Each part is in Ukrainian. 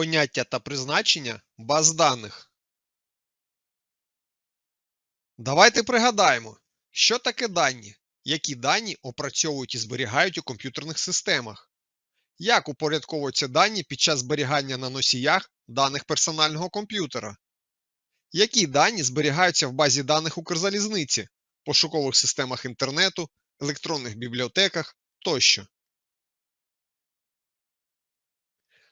Поняття та призначення баз даних. Давайте пригадаємо, що таке дані, які дані опрацьовують і зберігають у комп'ютерних системах, як упорядковуються дані під час зберігання на носіях даних персонального комп'ютера, які дані зберігаються в базі даних Укрзалізниці, пошукових системах інтернету, електронних бібліотеках тощо.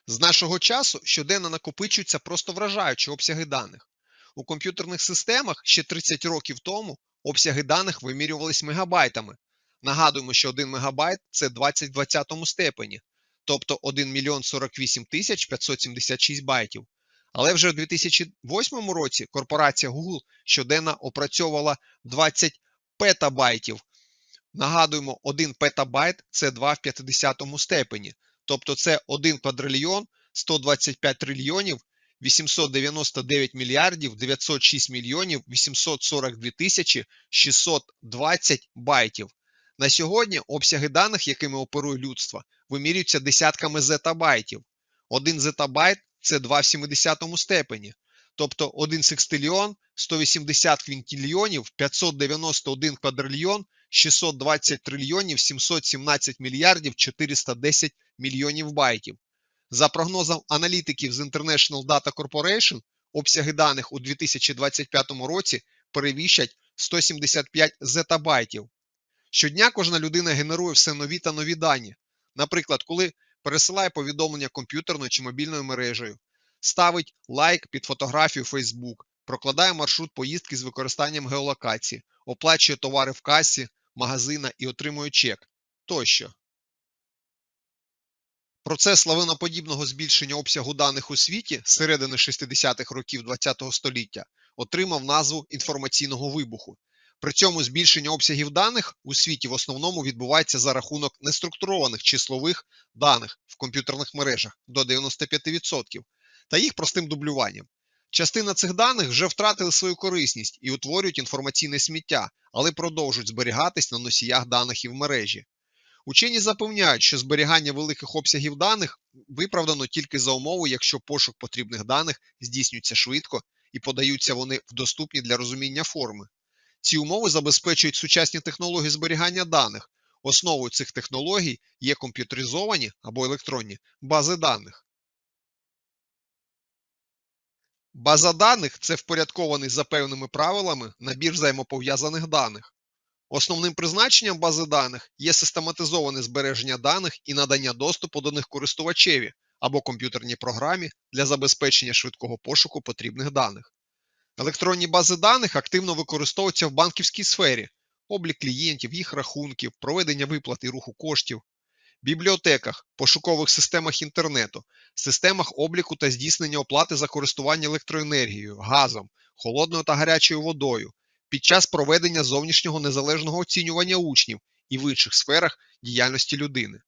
З нашого часу щоденно накопичуються просто вражаючі обсяги даних. У комп'ютерних системах ще 30 років тому обсяги даних вимірювались мегабайтами. Нагадуємо, що 1 мегабайт – це 20 в 20 степені, тобто 1 мільйон 48 тисяч 576 байтів. Але вже в 2008 році корпорація Google щоденно опрацьовувала 20 петабайтів. Нагадуємо, 1 петабайт – це 2 в 50 степені. Тобто це 1 квадрильйон 125 трильйонів 899 мільярдів 906 мільйонів 842 тисячі 620 байтів. На сьогодні обсяги даних, якими оперує людство, вимірюються десятками зетабайтів. 1 зетабайт – це 2 в 70 степені. Тобто 1 секстильйон 180 квінтильйонів 591 квадрильйон 620 трильйонів 717 мільярдів 410 мільйонів байтів. За прогнозом аналітиків з International Data Corporation, обсяги даних у 2025 році перевіщать 175 зетабайтів. Щодня кожна людина генерує все нові та нові дані. Наприклад, коли пересилає повідомлення комп'ютерною чи мобільною мережею, ставить лайк під фотографію Facebook, прокладає маршрут поїздки з використанням геолокації, оплачує товари в касі, магазина і отримує чек тощо. Процес лавиноподібного збільшення обсягу даних у світі з середини 60-х років ХХ століття отримав назву інформаційного вибуху. При цьому збільшення обсягів даних у світі в основному відбувається за рахунок неструктурованих числових даних в комп'ютерних мережах до 95% та їх простим дублюванням. Частина цих даних вже втратили свою корисність і утворюють інформаційне сміття, але продовжують зберігатись на носіях даних і в мережі. Учені запевняють, що зберігання великих обсягів даних виправдано тільки за умови, якщо пошук потрібних даних здійснюється швидко і подаються вони в доступні для розуміння форми. Ці умови забезпечують сучасні технології зберігання даних. Основою цих технологій є комп'ютеризовані або електронні бази даних. База даних це впорядкований за певними правилами набір взаємопов'язаних даних. Основним призначенням бази даних є систематизоване збереження даних і надання доступу до них користувачеві або комп'ютерній програмі для забезпечення швидкого пошуку потрібних даних. Електронні бази даних активно використовуються в банківській сфері, облік клієнтів, їх рахунків, проведення виплат і руху коштів, бібліотеках, пошукових системах інтернету, системах обліку та здійснення оплати за користування електроенергією, газом, холодною та гарячою водою, під час проведення зовнішнього незалежного оцінювання учнів і в інших сферах діяльності людини.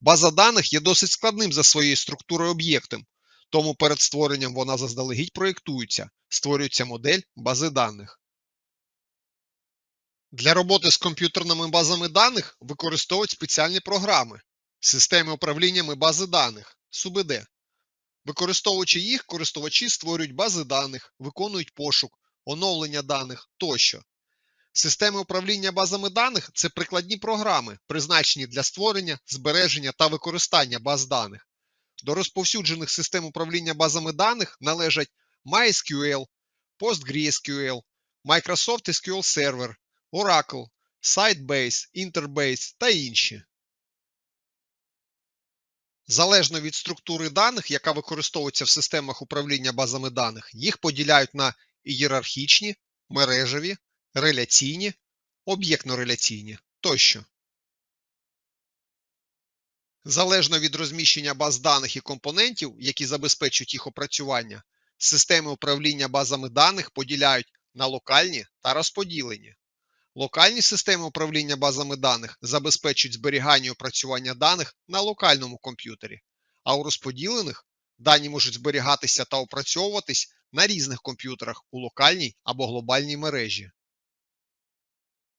База даних є досить складним за своєю структурою об'єктом, тому перед створенням вона заздалегідь проєктується, створюється модель бази даних. Для роботи з комп'ютерними базами даних використовують спеціальні програми, системи управліннями бази даних СУБД. Використовуючи їх, користувачі створюють бази даних, виконують пошук, оновлення даних тощо. Системи управління базами даних це прикладні програми, призначені для створення, збереження та використання баз даних. До розповсюджених систем управління базами даних належать MySQL, PostgreSQL, Microsoft SQL Server, Oracle, Sitebase, Interbase та інші. Залежно від структури даних, яка використовується в системах управління базами даних, їх поділяють на ієрархічні, мережеві, реляційні, об'єктно-реляційні тощо. Залежно від розміщення баз даних і компонентів, які забезпечують їх опрацювання, системи управління базами даних поділяють на локальні та розподілені. Локальні системи управління базами даних забезпечують зберігання і опрацювання даних на локальному комп'ютері, а у розподілених дані можуть зберігатися та опрацьовуватись на різних комп'ютерах у локальній або глобальній мережі.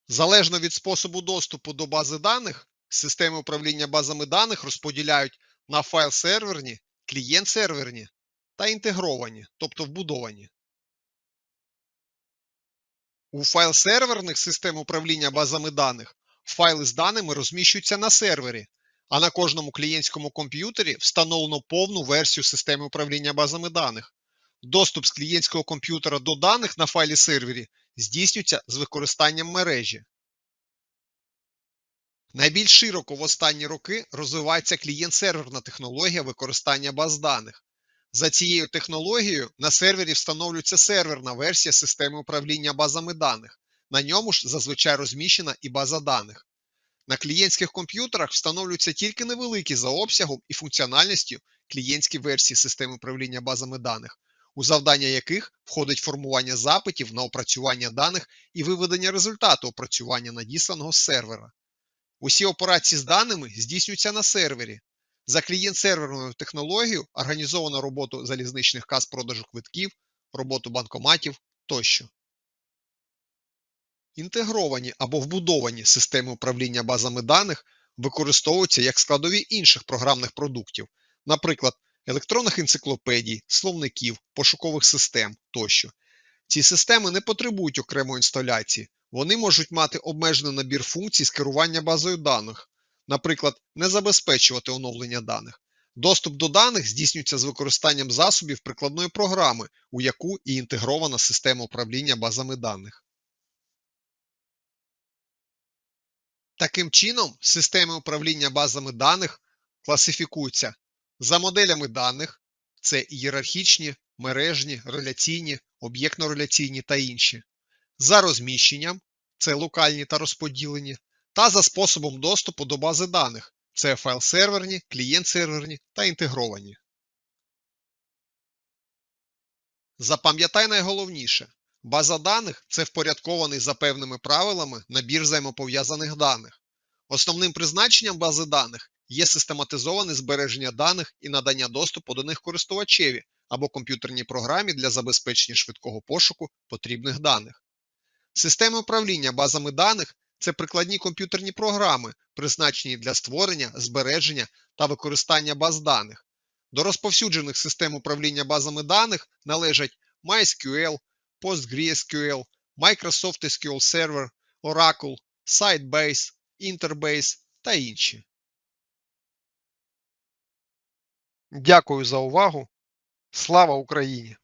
Залежно від способу доступу до бази даних, системи управління базами даних розподіляють на файл-серверні, клієнт-серверні та інтегровані, тобто вбудовані. У файл-серверних систем управління базами даних файли з даними розміщуються на сервері, а на кожному клієнтському комп'ютері встановлено повну версію системи управління базами даних. Доступ з клієнтського комп'ютера до даних на файлі сервері здійснюється з використанням мережі. Найбільш широко в останні роки розвивається клієнт-серверна технологія використання баз даних. За цією технологією на сервері встановлюється серверна версія системи управління базами даних. На ньому ж зазвичай розміщена і база даних. На клієнтських комп'ютерах встановлюються тільки невеликі за обсягом і функціональністю клієнтські версії системи управління базами даних, у завдання яких входить формування запитів на опрацювання даних і виведення результату опрацювання надісланого з сервера. Усі операції з даними здійснюються на сервері. За клієнт-серверною технологією організовано роботу залізничних кас продажу квитків, роботу банкоматів тощо. Інтегровані або вбудовані системи управління базами даних використовуються як складові інших програмних продуктів, наприклад, електронних енциклопедій, словників, пошукових систем тощо. Ці системи не потребують окремої інсталяції, вони можуть мати обмежений набір функцій з керування базою даних, наприклад, не забезпечувати оновлення даних. Доступ до даних здійснюється з використанням засобів прикладної програми, у яку і інтегрована система управління базами даних. Таким чином, системи управління базами даних класифікуються за моделями даних, це ієрархічні, мережні, реляційні, об'єктно-реляційні та інші, за розміщенням, це локальні та розподілені, та за способом доступу до бази даних, це файл-серверні, клієнт-серверні та інтегровані. Запам'ятай найголовніше. База даних це впорядкований за певними правилами набір взаємопов'язаних даних. Основним призначенням бази даних є систематизоване збереження даних і надання доступу до них користувачеві або комп'ютерній програмі для забезпечення швидкого пошуку потрібних даних. Системи управління базами даних це прикладні комп'ютерні програми, призначені для створення, збереження та використання баз даних. До розповсюджених систем управління базами даних належать MySQL, PostgreSQL, Microsoft SQL Server, Oracle, Sitebase, Interbase та інші. Дякую за увагу. Слава Україні!